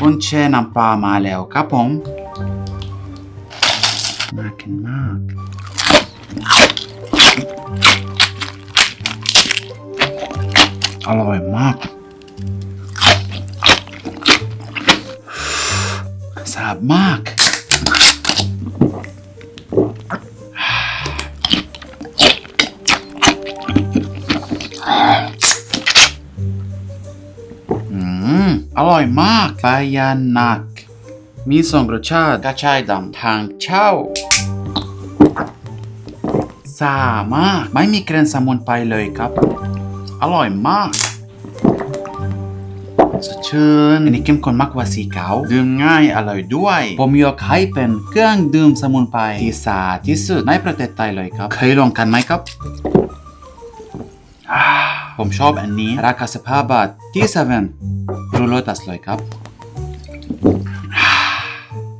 กุนเช่น้ำปลามาแล้วครับผมน่ากินมากอร่อยมาก สาบมาก อร่อยมากปลายานัก มีสองรสชาติกระชายดำทางเช่าสามากไม่มีกลิ่นสมุนไพรเลยครับ อร่อยมากสดชื่นอันนี้เข้มข้นมากกว่าสีขาวดื่มง่ายอร่อยด้วย ผมยกให้เป็นเครื่องดื่มสมุนไพรที่สะอาดที่สุดในประเทศไทยเลยครับ เคยลองกันไหมครับ ผมชอบอันนี้ ราคา15บาทที่เซเว่น รูโลตัสเลยครับ